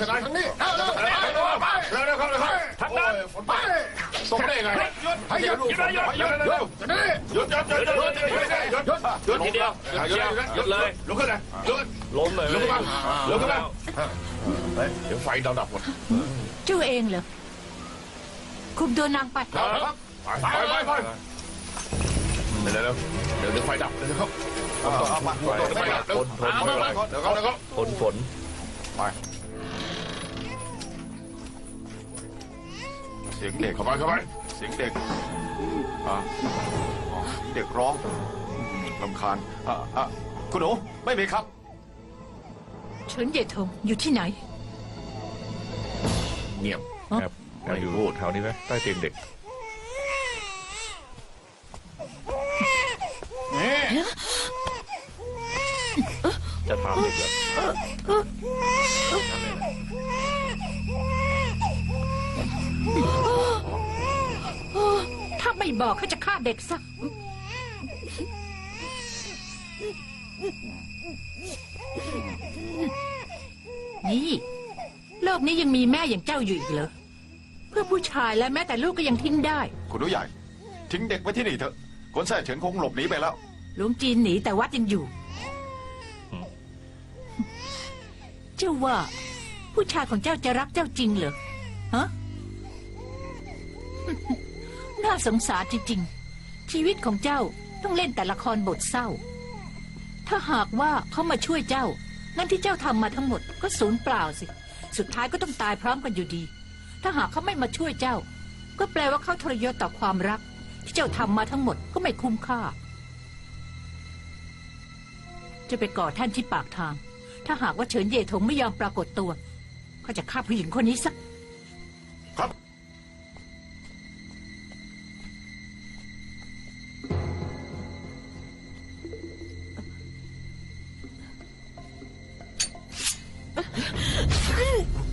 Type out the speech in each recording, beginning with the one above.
ทนายทางนี้เร็วเร็วเร็วเร็วไปเร็วเร็วเข้าเร็วเข้าทางนั้นฝนไปตกได้ไงหยุดให้หยุดหยุดหยุดหยุดหยุดหยุดหยุดหยุดหยุดหยุดหยุดหยุดหยุดหยุดหยุดหยุดหยุดเลยลุกขึ้นเลยลุกล้มเลยลุกขึ้นมาลุกขึ้นมาเดี๋ยวไฟดับดับหมดเจ้าเองเหรอคุมตัวนางไปครับไปไปไปเดี๋ยวเดี๋ยวเดี๋ยวเดี๋ยวไฟดับเดี๋ยวเขาเอามาไฟดับเดี๋ยวเดี๋ยวเขาเดี๋ยวเขาฝนฝนเสียงเด็กเข้าไปเข้าไปเสียงเด็กอ่าอ๋อเด็กร้องลำคาญอะอะคุณหนูไม่มีครับ เฉินเย่ทงอยู่ที่ไหน เงียบแอบแอบอยู่แถวนี้ไหมใต้เตียงเด็ก จะถามเด็กเหรอ ถ้าไม่บอกเขาจะฆ่าเด็กซะนี่ โลกนี้ยังมีแม่อย่างเจ้าอยู่อีกเหรอ เพื่อผู้ชายและแม้แต่ลูกก็ยังทิ้งได้ คุณหนูใหญ่ ทิ้งเด็กไว้ที่นี่เถอะคนแท้เฉินคงหลบหนีไปแล้วหลวงจีนหนีแต่วัดยังอยู่ เจ้าว่า ผู้ชายของเจ้าจะรักเจ้าจริงเหรอฮะ น่าสงสารจริงๆ ชีวิตของเจ้าต้องเล่นแต่ละครบทเศร้า ถ้าหากว่าเขามาช่วยเจ้า งั้นที่เจ้าทำมาทั้งหมดก็สูญเปล่าสิ สุดท้ายก็ต้องตายพร้อมกันอยู่ดี ถ้าหากเขาไม่มาช่วยเจ้า ก็แปลว่าเขาทรยศต่อความรัก ที่เจ้าทำมาทั้งหมดก็ไม่คุ้มค่า จะไปก่อท่านที่ปากทาง ถ้าหากว่าเฉินเย่ถงไม่ยอมปรากฏตัว ก็จะฆ่าผู้หญิงคนนี้สัก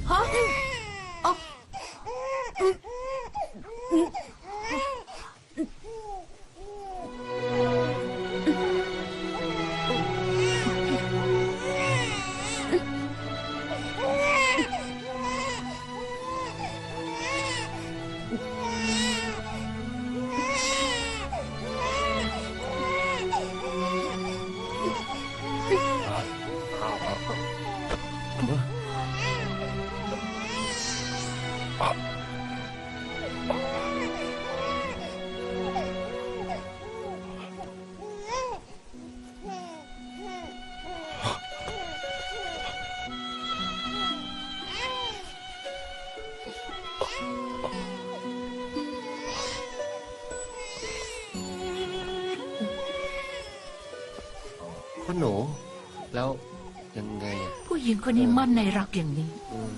好啊 คุณหนู แล้วยังไงอะผู้หญิงคนนี้มั่นในรักอย่างนี้ อืม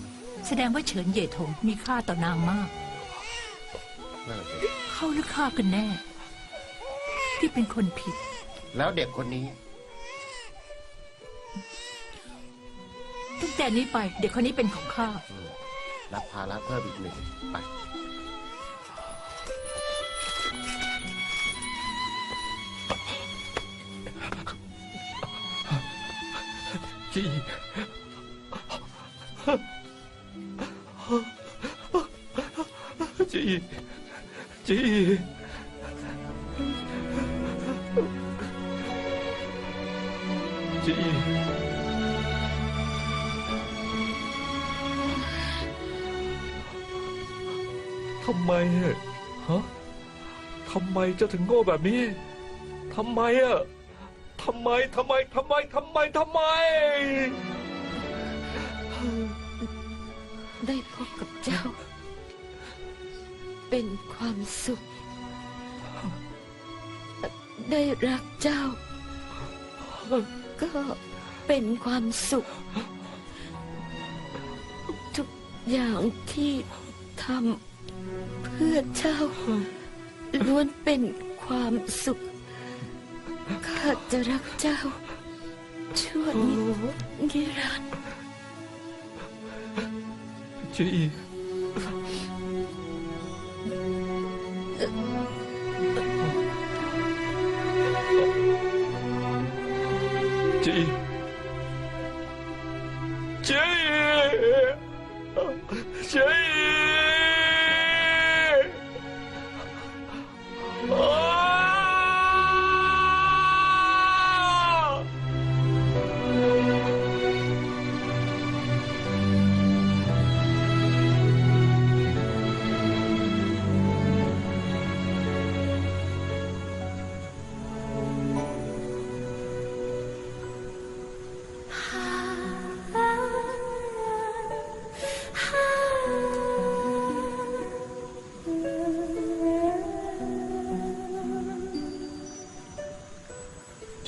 แสดงว่าเฉินเย่ถงมีค่าต่อนางมาก นั่นแหละสิเขาหรือข้ากันแน่ ที่เป็นคนผิด แล้วเด็กคนนี้ ตั้งแต่นี้ไป เด็กคนนี้เป็นของข้า รับภาระเพิ่มอีกหนึ่งไป จีจีจีจีทำไมอะฮะทำไมเจะถึงโง่แบบนี้ ทำไมอะ ทำไมทำไมทำไมทำไมทำไม ได้พบกับเจ้า เป็นความสุข ได้รักเจ้า ก็เป็นความสุข ทุกอย่างที่ทำเพื่อเจ้าล้วนเป็นความสุข 他要杀我。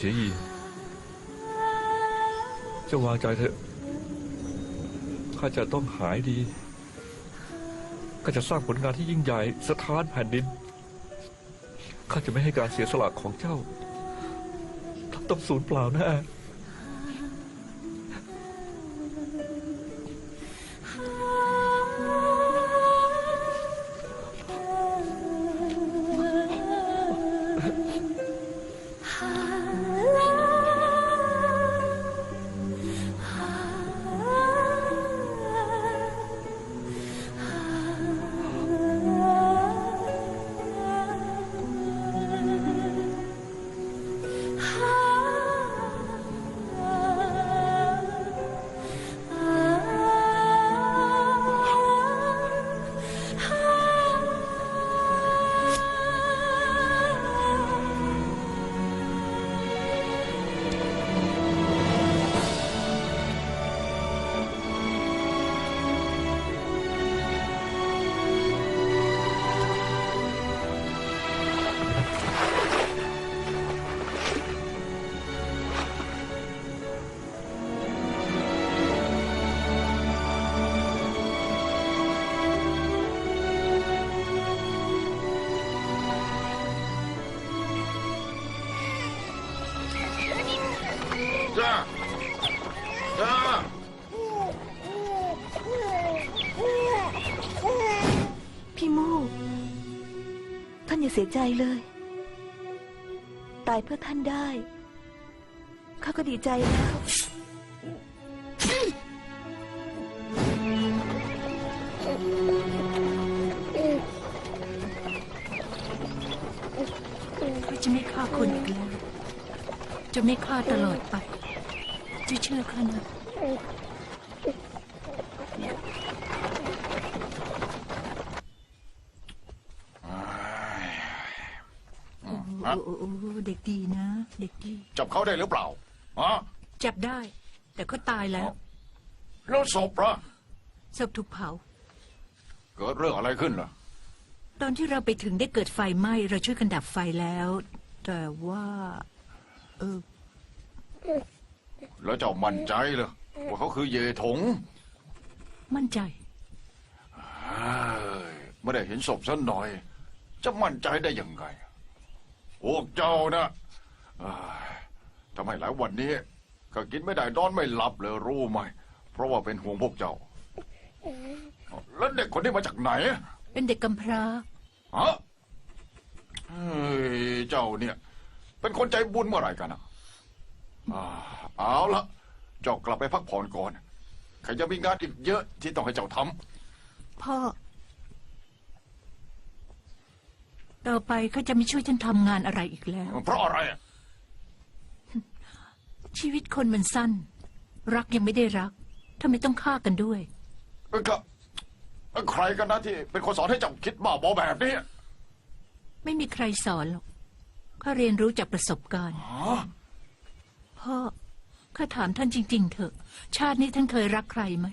ฉียยีเจะวางใจเถอะ ข้าจะต้องหายดี ข้าจะสร้างผลงานที่ยิ่งใหญ่สถานแผ่นดิน ข้าจะไม่ให้การเสียสละของเจ้า ต้องสูญเปล่าแน่ เสียใจเลย ตายเพื่อท่านได้ข้าก็ดีใจแล้ว ข้าจะไม่ฆ่าคนอีกแล้ว จะไม่ฆ่าตลอดไป จะเชื่อข้านะ โอ้โอ้โอ้เด็กดีนะ เด็กดี จับเขาได้หรือเปล่าฮะจับได้ แต่เขาตายแล้วแล้วศพละศพถูกเผา เกิดเรื่องอะไรขึ้นล่ะ ตอนที่เราไปถึงได้เกิดไฟไหม้เราช่วยกันดับไฟแล้ว แต่ว่าเออแล้วเจ้ามั่นใจเหรอว่าเขาคือเยถงมั่นใจเอ้ยไม่ได้เห็นศพสักหน่อย จะมั่นใจได้ยังไง พวกเจ้านะเอ้ยทำไมหลายวันนี้ก็กินไม่ได้นอนไม่หลับเลยรู้ไหม เพราะว่าเป็นห่วงพวกเจ้า แล้วเด็กคนนี้มาจากไหนเป็นเด็กกำพร้า ฮะเฮ้ยเจ้าเนี่ย เป็นคนใจบุญเมื่อไหร่กันอะอ่าเอาละเจ้ากลับไปพักผ่อนก่อนข้ายังมีงานอีกเยอะที่ต้องให้เจ้าทำ พ่อ ต่อไปเขาจะไม่ช่วยฉันทำงานอะไรอีกแล้ว เพราะอะไรอะชีวิตคนมันสั้น รักยังไม่ได้รักทำไมต้องฆ่ากันด้วยเอ้ยก็ใครกันนะที่เป็นคนสอนให้เจ้าคิดบ้าบอแบบนี้ไม่มีใครสอนหรอกข้าเรียนรู้จากประสบการณ์ฮะพ่อข้าถามท่านจริง ๆ เถอะ ชาตินี้ท่านเคยรักใครไหม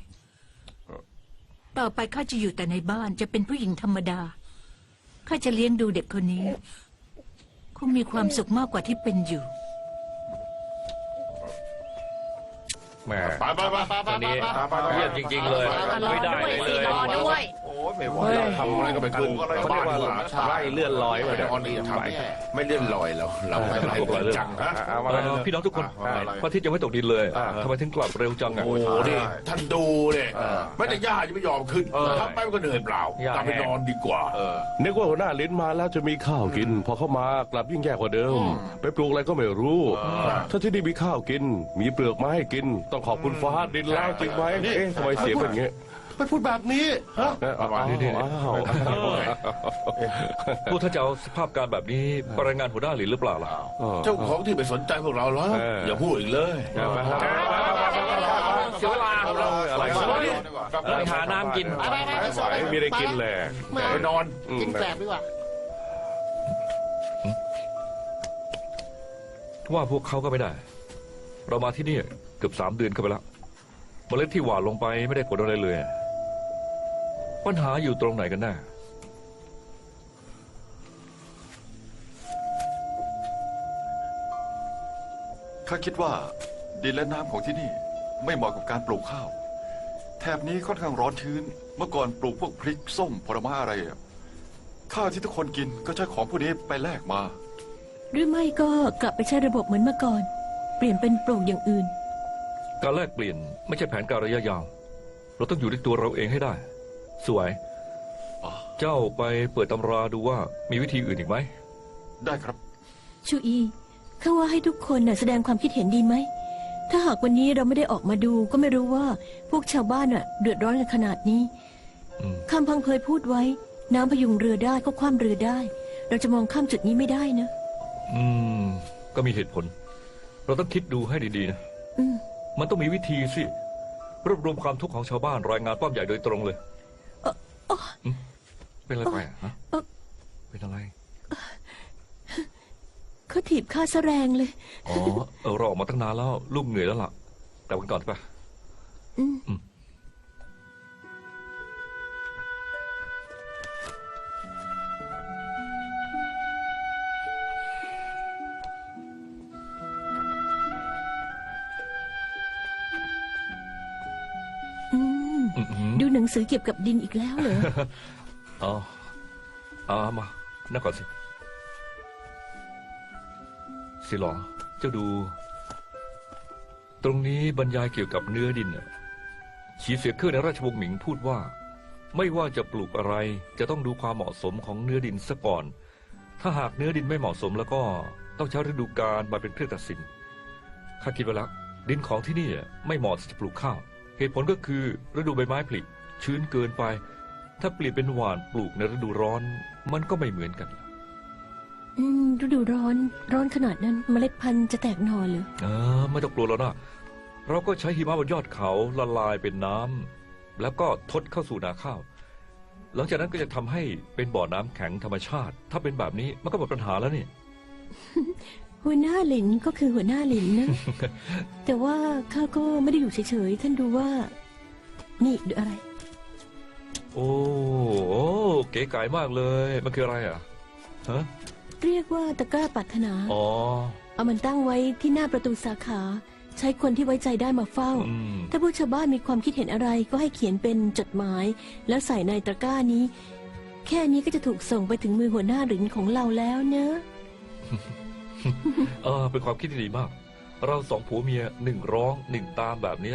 ต่อไปข้าจะอยู่แต่ในบ้านจะเป็นผู้หญิงธรรมดา ข้าจะเลี้ยงดูเด็กคนนี้ คงมีความสุขมากกว่าที่เป็นอยู่ แหมไปไปไปไปไปอันนี้เยี่ยมจริงๆเลยไม่ได้เลยเลยโอ้ ยไม่ไหวเราทำอะไรก็ไม่ขึ้นอะไรเขาบ้าเรียกว่าหลังไล่เลื่อนลอยไปเดี๋ยวออนดีทำเนี่ยไม่เลื่อนลอยแล้วเราไม่ไหลจังนะเอ่อพี่น้องทุกคนอ่าพระอาทิตย์ยังไม่ตกดินเลยทำไมถึงกลับเร็วจังอะโอ้โหนี่ท่านดูเนี่ยไม่แต่ย่าจะไม่ยอมขึ้นทำไปมันก็เหนื่อยเปล่าย่ากลับไปแห้งนอนดีกว่าเออนึกว่าหัวหน้าลิ้นมาแล้วจะมีข้าวกิน พอเข้ามากลับยิ่งแย่กว่าเดิม ไปปลูกอะไรก็ไม่รู้ถ้าที่นี่มีข้าวกิน มีเปลือกไม้ให้กิน ต้องขอบคุณฟ้าดินแล้วจริงไหมเอ๊ะทำไมเสียงเป็นอย่างเงี้ย ไปพูดแบบนี้ฮะ เอ๊ะอ้าวอ้าวอ้าวพวกท่านจะเอาสภาพการแบบนี้ไปรายงานหัวหน้าหรือหรือเปล่าล่ะ เจ้าของที่ไปสนใจพวกเราแล้วเออออ ย่าพูดอีกเลยเสียเวลาอะไรไปหาน้ำกินไม่มีอะไรกินแหละไปนอน กินแกลบว่าพวกเขาก็ไม่ได้ เรามาที่นี่เกือบสามเดือนเข้าไปแล้ว เมล็ดที่หว่านลงไปไม่ได้ผลอะไรเลย ปัญหาอยู่ตรงไหนกันแน่ข้าคิดว่าดินและน้ำของที่นี่ไม่เหมาะกับการปลูกข้าว แถบนี้ค่อนข้างร้อนชื้น เมื่อก่อนปลูกพวกพริกส้มผลไม้อะไรอะข้าวที่ทุกคนกินก็ใช้ของพวกนี้ไปแลกมา หรือไม่ก็กลับไปใช้ระบบเหมือนเมื่อก่อน เปลี่ยนเป็นปลูกอย่างอื่น การแลกเปลี่ยนไม่ใช่แผนการระยะยาว เราต้องอยู่ด้วยตัวเราเองให้ได้ สวย อ๋อเจ้าไปเปิดตำราดูว่ามีวิธีอื่นอีกไหม ได้ครับ ชูอี ข้าว่าให้ทุกคนน่ะแสดงความคิดเห็นดีไหม ถ้าหากวันนี้เราไม่ได้ออกมาดู ก็ไม่รู้ว่าพวกชาวบ้านน่ะเดือดร้อนกันขนาดนี้อืม คำพังเคยพูดไว้ น้ำพยุงเรือได้ก็คว่ำเรือได้ เราจะมองข้ามจุดนี้ไม่ได้นะ อืม ก็มีเหตุผล เราต้องคิดดูให้ดีๆนะ อืม มันต้องมีวิธีสิ รวบรวมความทุกข์ของชาวบ้านรายงานป้อมใหญ่โดยตรงเลย เอ่อเอ่อมเป็นอะไรไปอะฮะเอ่อเป็นอะไร เขาถีบข้าซะแรงเลย อ๋อ เออเราออกมาตั้งนานแล้ว ลูกเหนื่อยแล้วล่ะ แต่วันก่อนไปะอืม ดูหนังสือเกี่ยวกับดินอีกแล้วเหรออ๋อเอามานั่งก่อนสิ สิหลอเจ้าดู ตรงนี้บรรยายเกี่ยวกับเนื้อดินน่ะฉีเสียเครื่องในราชวงศ์หมิงพูดว่า ไม่ว่าจะปลูกอะไร จะต้องดูความเหมาะสมของเนื้อดินซะก่อน ถ้าหากเนื้อดินไม่เหมาะสมแล้วก็ต้องใช้ฤดูกาลมาเป็นเครื่องตัดสินข้าคิดไว้แล้วดินของที่นี่ไม่เหมาะที่จะปลูกข้าว เหตุผลก็คือฤดูใบไม้ผลิชื้นเกินไป ถ้าเปลี่ยนเป็นหว่านปลูกในฤดูร้อน มันก็ไม่เหมือนกันอืมฤดูร้อนร้อนขนาดนั้นเมล็ดพันธุ์จะแตกหนอเหรือเออไม่ต้องกลัวแล้วนะเราก็ใช้หิมะบนยอดเขาละลายเป็นน้ำแล้วก็ทดเข้าสู่นาข้าว หลังจากนั้นก็จะทำให้เป็นบ่อน้ำแข็งธรรมชาติ ถ้าเป็นแบบนี้มันก็หมดปัญหาแล้วนี่ หัวหน้าหลินก็คือหัวหน้าหลินนะ แต่ว่าข้าก็ไม่ได้อยู่เฉยๆ ท่านดูว่า นี่ดูอะไร โอ้โอ้เก๋ไก๋มากเลย มันคืออะไรอะฮะเรียกว่าตะกร้าปรารถนา อ๋อ เอามันตั้งไว้ที่หน้าประตูสาขา ใช้คนที่ไว้ใจได้มาเฝ้า อืม ถ้าพวกชาวบ้านมีความคิดเห็นอะไรก็ให้เขียนเป็นจดหมาย แล้วใส่ในตะกร้านี้ แค่นี้ก็จะถูกส่งไปถึงมือหัวหน้าหลินของเราแล้วเนอะ เออเป็นความคิดที่ดีมาก เราสองผัวเมียหนึ่งร้องหนึ่งตามแบบนี้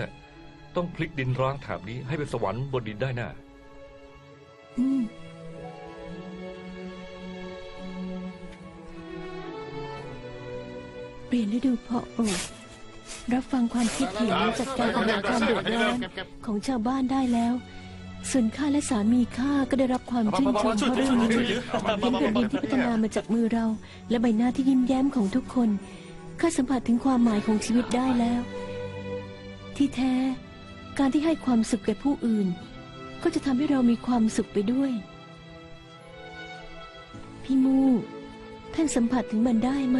ต้องพลิกดินร้างแถบนี้ให้เป็นสวรรค์บนดินได้แน่อืมเปลี่ยนฤดูเพาะปลูกรับฟังความคิดเห็นและจัดการปัญหาความเดือดร้อนของชาวบ้านได้แล้ว ส่วนข้าและสามีข้าก็ได้รับความชื่นชมเพราะเรื่องนี้เพียงแผ่นดินที่พัฒนามาจากมือเรา และใบหน้าที่ยิ้มแย้มของทุกคนข้าสัมผัสถึงความหมายของชีวิตได้แล้ว ที่แท้ การที่ให้ความสุขแก่ผู้อื่น ก็จะทำให้เรามีความสุขไปด้วย พี่มูท่านสัมผัสถึงมันได้ไหม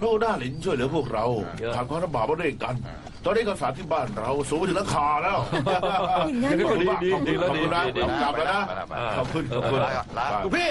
คนนี้เลยคนนี้เลยคนนี้เลยคนนี้เลยเราดีมาเลยขอต้องเล่นมาเข็นมาเข็นมาเข็นมาเลยแล้วก็แล้วเข็นเราต้องอย่างนี้อย่างนี้ดีดีดีดีไหมนี่เลยทางนี้เลยนี่พี่น้องเอาข้าวสารมามอบให้กับสาขาแล้วพวกท่านพอกินเหรอโอ้ยพอพอพอพระด้าหลินช่วยเหลือพวกเราทำความลำบากมาด้วยกัน ตอนนี้ข้าวสารที่บ้านเราสูงไปถึงหลังคาแล้วอย่างนั้นก็ดีดีดีแล้วดีดีดีกลับแล้วนะขอบคุณขอบคุณลาคุณพี่